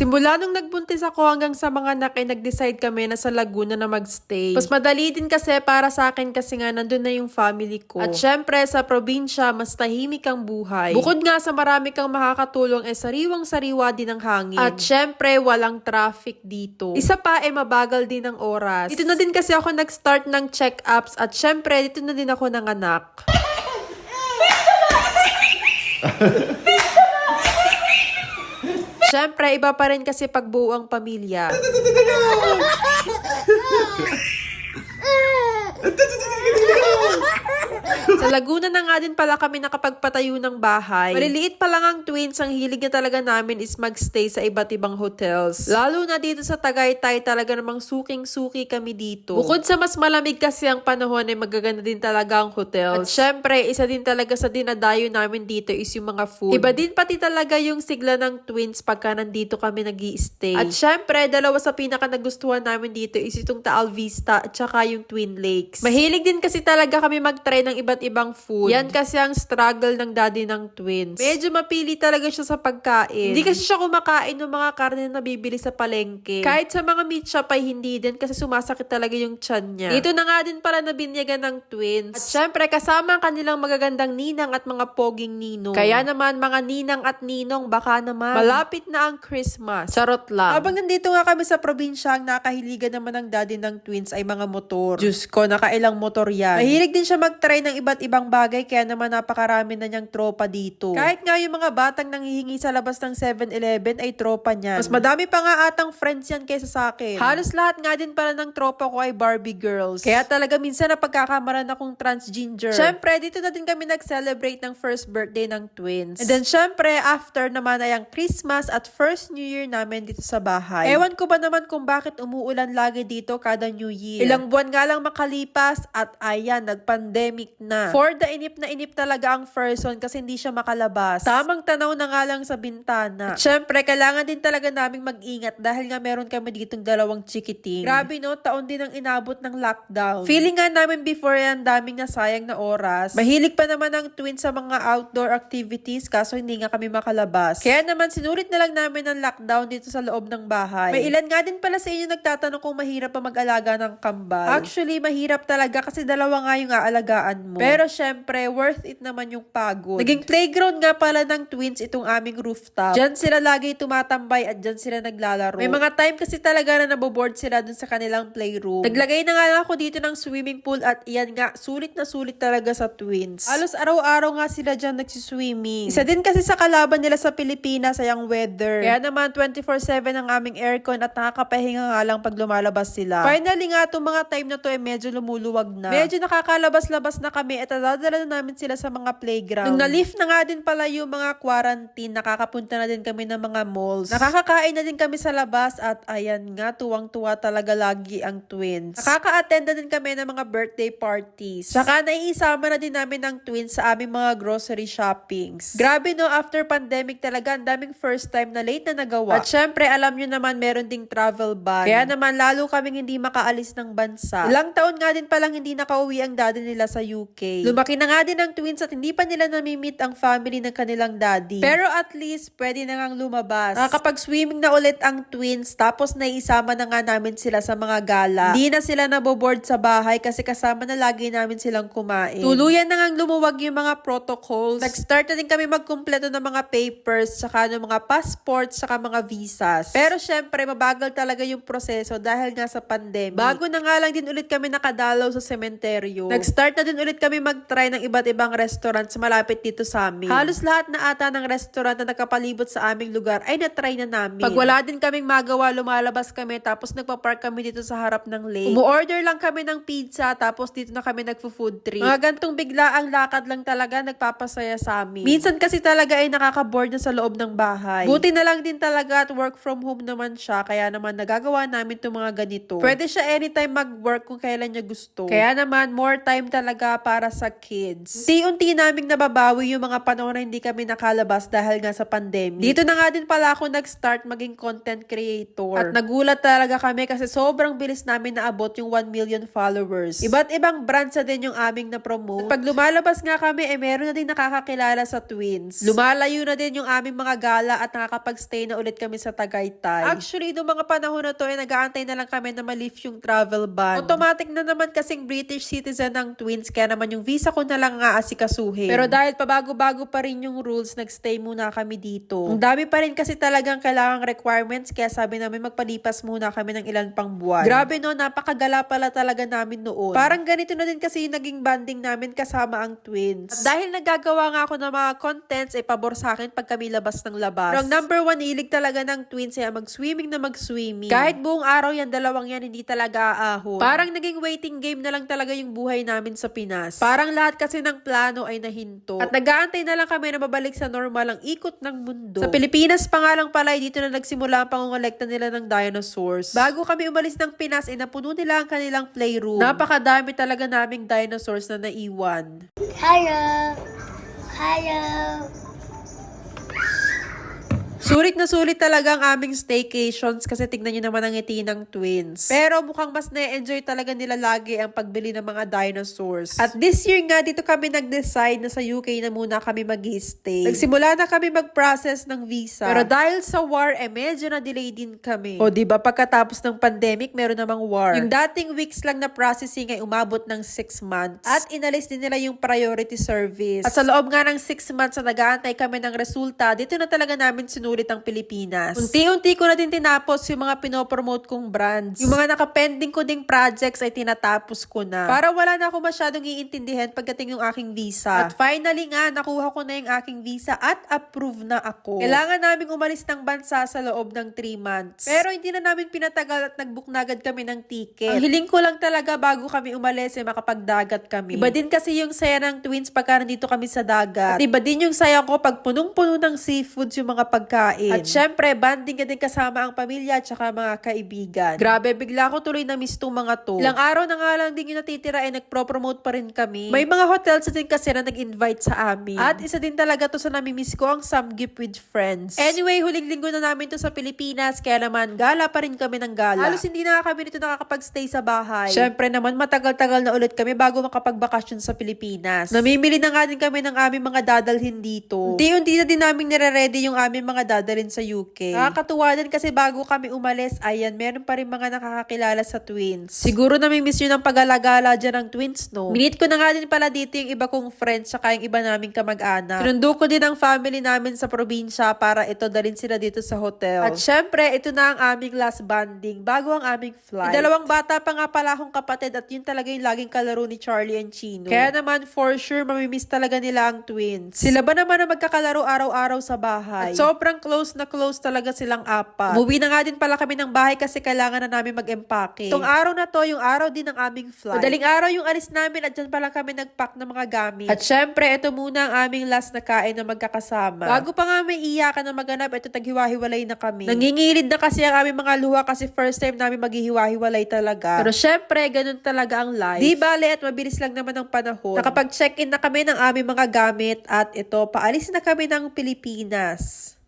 Simula nung nagbuntis ako hanggang sa mga anak ay nag-decide kami na sa Laguna na magstay. Mas madali din kasi para sa akin kasi nga nandun na yung family ko. At syempre sa probinsya, mas tahimik ang buhay. Bukod nga sa marami kang makakatulong, eh sariwang-sariwa din ang hangin. At syempre, walang traffic dito. Isa pa, eh mabagal din ang oras. Dito na din kasi ako nag-start ng check-ups at syempre, dito na din ako ng anak. Siyempre, iba pa rin kasi pagbuo ang pamilya. Sa Laguna na nga din pala kami nakapagpatayo ng bahay. Maliliit pa lang ang twins, ang hilig na talaga namin is magstay sa iba't ibang hotels. Lalo na dito sa Tagaytay, talaga namang suking-suki kami dito. Bukod sa mas malamig kasi ang panahon ay magaganda din talaga ang hotels. At syempre, isa din talaga sa dinadayo namin dito is yung mga food. Iba din pati talaga yung sigla ng twins pagka nandito kami nag stay At syempre, dalawa sa pinaka nagustuhan namin dito is itong Taal Vista at saka yung Twin Lakes. Mahilig din kasi talaga kami mag-try ng iba't ibang food. Yan kasi ang struggle ng daddy ng twins. Medyo mapili talaga siya sa pagkain. Hindi kasi siya kumakain ng mga karne na nabibili sa palengke. Kahit sa mga meat shop ay hindi din kasi sumasakit talaga yung tiyan niya. Dito na nga din pala nabinyagan ng twins. At syempre, kasama ang kanilang magagandang ninang at mga poging ninong. Kaya naman, mga ninang at ninong, baka naman, malapit na ang Christmas. Charot lang. Habang nandito nga kami sa probinsya, ang nakahiligan naman ng daddy ng twins ay mga motor. Diyos ko, nakailang motor yan. Mahilig din siya mag-try ng iba't ibang bagay, kaya naman napakarami na niyang tropa dito. Kahit nga yung mga batang nanghihingi sa labas ng 7-Eleven ay tropa niya. Mas madami pa nga atang friends yan kaysa sa akin. Halos lahat nga din pala ng tropa ko ay Barbie girls. Kaya talaga minsan napagkakamaran akong transgender. Siyempre, dito na din kami nag-celebrate ng first birthday ng twins. And then syempre, after naman ay ang Christmas at first New Year namin dito sa bahay. Ewan ko ba naman kung bakit umuulan lagi dito kada New Year. Ilang buwan nga lang makalipas at ayan, nag-pandemic na. For the inip na inip talaga ang person kasi hindi siya makalabas. Tamang tanaw na nga lang sa bintana. At syempre, kailangan din talaga naming mag-ingat dahil nga meron kami ditong dalawang chikiting. Grabe no, taon din ang inabot ng lockdown. Feeling nga namin before yan, daming nasayang na oras. Mahilig pa naman ang twins sa mga outdoor activities kaso hindi nga kami makalabas. Kaya naman sinulit na lang namin ang lockdown dito sa loob ng bahay. May ilan nga din pala sa inyo nagtatanong kung mahirap pa mag-alaga ng kambal. Actually, mahirap talaga kasi dalawa nga yung aalagaan mo. Pero syempre, worth it naman yung pagod. Naging playground nga pala ng twins itong aming rooftop. Diyan sila lagi tumatambay at diyan sila naglalaro. May mga time kasi talaga na naboboard sila dun sa kanilang playroom. Naglagay na nga ako dito ng swimming pool at iyan nga, sulit na sulit talaga sa twins. Alos araw-araw nga sila dyan nagsiswimming. Isa din kasi sa kalaban nila sa Pilipinas ay ang weather. Kaya naman 24-7 ang aming aircon at nakakapahinga nga lang pag lumalabas sila. Finally nga, itong mga time na to ay medyo lumuluwag na. Medyo nakakalabas-labas na kami at dadala na namin sila sa mga playground. Nung na-lift na nga din pala yung mga quarantine, nakakapunta na din kami ng mga malls. Nakakakain na din kami sa labas at ayan nga, tuwang-tuwa talaga lagi ang twins. Nakaka-attend na din kami ng mga birthday parties. Saka naiisama na din namin ang twins sa aming mga grocery shoppings. Grabe no, after pandemic talaga, ang daming first time na late na nagawa. At syempre, alam nyo naman, meron ding travel ban. Kaya naman, lalo kaming hindi makaalis ng bansa. Ilang taon nga din palang hindi nakauwi ang daddy nila sa UK. Lumaki na nga din ang twins at hindi pa nila namimit ang family ng kanilang daddy. Pero at least, pwede na ngang lumabas. Nakakapag-swimming na ulit ang twins, tapos naiisama na nga namin sila sa mga gala. Hindi na sila naboboard sa bahay kasi kasama na lagi namin silang kumain. Tuluyan na ngang lumuwag yung mga protocols. Nag-start na din kami magkumpleto ng mga papers, saka ng mga passports, saka mga visas. Pero syempre, mabagal talaga yung proseso dahil nga sa pandemic. Bago na nga lang din ulit kami nakadalaw sa sementeryo. Nag-start na din ulit kami mag-try ng iba't ibang restaurants malapit dito sa amin. Halos lahat na ata ng restaurant na nakapalibot sa aming lugar ay na-try na namin. Pag wala din kaming magawa, lumalabas kami tapos nagpa-park kami dito sa harap ng lake. Umu-order lang kami ng pizza tapos dito na kami nagfo-food trip. Mga gantong bigla ang lakad lang talaga nagpapasaya sa amin. Minsan kasi talaga ay nakaka-board na sa loob ng bahay. Buti na lang din talaga at work from home naman siya kaya naman nagagawa namin itong mga ganito. Pwede siya anytime mag-work kung kailan niya gusto. Kaya naman more time talaga para sa kids. Unti-unti naming nababawi yung mga panahon na hindi kami nakalabas dahil nga sa pandemic. Dito na nga din pala ako nag-start maging content creator. At nagulat talaga kami kasi sobrang bilis namin naabot yung 1 million followers. Iba't ibang brands na din yung aming na-promote. At pag lumalabas nga kami, eh meron na din nakakakilala sa twins. Lumalayo na din yung aming mga gala at nakakapag-stay na ulit kami sa Tagaytay. Actually, noong mga panahon na to, eh nag-aantay na lang kami na ma-lift yung travel ban. Automatic na naman kasing British citizen ng twins, kaya naman yung visa ko na lang nga asikasuhin. Pero dahil pabago-bago pa rin yung rules, nagstay muna kami dito. Ang dami pa rin kasi talagang kailangang requirements, kaya sabi namin magpalipas muna kami ng ilan pang buwan. Grabe no, napakagala pala talaga namin noon. Parang ganito na din kasi yung naging banding namin kasama ang twins. At dahil nagagawa nga ako ng mga contents, ay pabor sa akin pag kami labas ng labas. Pero ang number one, ilig talaga ng twins ay mag-swimming na mag-swimming. Kahit buong araw yan, dalawang yan, hindi talaga aahon. Parang naging waiting game na lang talaga yung buhay namin sa Pinas. Parang lahat kasi ng plano ay nahinto. At nag-aantay na lang kami na mabalik sa normal ang ikot ng mundo. Sa Pilipinas pa nga lang pala, eh, dito na nagsimula ang pangongolekta nila ng dinosaurs. Bago kami umalis ng Pinas, ay napuno nila ang kanilang playroom. Napakadami talaga naming dinosaurs na naiwan. Hello. Hello. Sulit na sulit talaga ang aming staycations kasi tignan nyo naman ang ngiti ng twins. Pero mukhang mas na-enjoy talaga nila lagi ang pagbili ng mga dinosaurs. At this year nga, dito kami nag-decide na sa UK na muna kami mag stay Nagsimula na kami mag-process ng visa. Pero dahil sa war, eh medyo na-delay din kami. O ba pagkatapos ng pandemic, meron namang war. Yung dating weeks lang na processing ay umabot ng 6 months. At inalis din nila yung priority service. At sa loob nga ng 6 months na nag-aantay kami ng resulta, dito na talaga namin sinulit ang Pilipinas. Unti-unti ko na din tinapos yung mga pinopromote kong brands. Yung mga nakapending ko ding projects ay tinatapos ko na. Para wala na ako masyadong iintindihan pagdating yung aking visa. At finally nga, nakuha ko na yung aking visa at approve na ako. Kailangan namin umalis ng bansa sa loob ng 3 months. Pero hindi na namin pinatagal at nag-book na agad kami ng ticket. Ang hiling ko lang talaga bago kami umalis ay makapagdagat kami. Iba din kasi yung saya ng twins pagka nandito kami sa dagat. At iba din yung saya ko pag punong-puno ng seafoods yung mga pagkain. At syempre, banding ka din kasama ang pamilya at saka mga kaibigan. Grabe, bigla ko tuloy na miss tong mga to. Ilang araw na nga lang din yung natitira ay nagpro-promote pa rin kami. May mga hotels din kasi na nag-invite sa amin. At isa din talaga to sa namimiss ko ang Samgip with Friends. Anyway, huling linggo na namin to sa Pilipinas kaya naman gala pa rin kami ng gala. Halos hindi na kami dito nakakapag-stay sa bahay. Syempre naman, matagal-tagal na ulit kami bago makapagbakasyon sa Pilipinas. Namimili na nga din kami ng aming mga dadalhin dito. Unti-unti na din namin nire-ready yung aming mga dadalhin sa UK. Nakakatuwa din kasi bago kami umalis, ayan, meron pa rin mga nakakakilala sa twins. Siguro namimiss yun ang pag-alagala dyan ng twins, no? Minit ko na nga din pala dito yung iba kong friends saka yung iba naming kamag-anak. Sinundo ko din ang family namin sa probinsya para ito dalhin sila dito sa hotel. At syempre, ito na ang aming last banding bago ang aming flight. Yung dalawang bata pa nga pala akong kapatid at yun talaga yung laging kalaro ni Charlie and Chino. Kaya naman, for sure, mamimiss talaga nila ang twins. Sila ba naman na magkakalaro araw-araw sa bahay? At sobrang close na close talaga silang apat. Umuwi na nga din pala kami ng bahay kasi kailangan na namin mag-empake. Itong araw na to, yung araw din ng aming flight. Madaling araw yung alis namin at dyan pala kami nag-pack ng mga gamit. At syempre, ito muna ang aming last na kain na magkakasama. Bago pa nga may iyakan na maganap, ito taghiwa-hiwalay na kami. Nangingilid na kasi ang aming mga luha kasi first time namin maghihiwa-hiwalay talaga. Pero syempre, ganun talaga ang life. Di bale at mabilis lang naman ang panahon. Nakapag-check-in na kami ng aming mga gamit at ito, paalis na kami ng Pilipinas.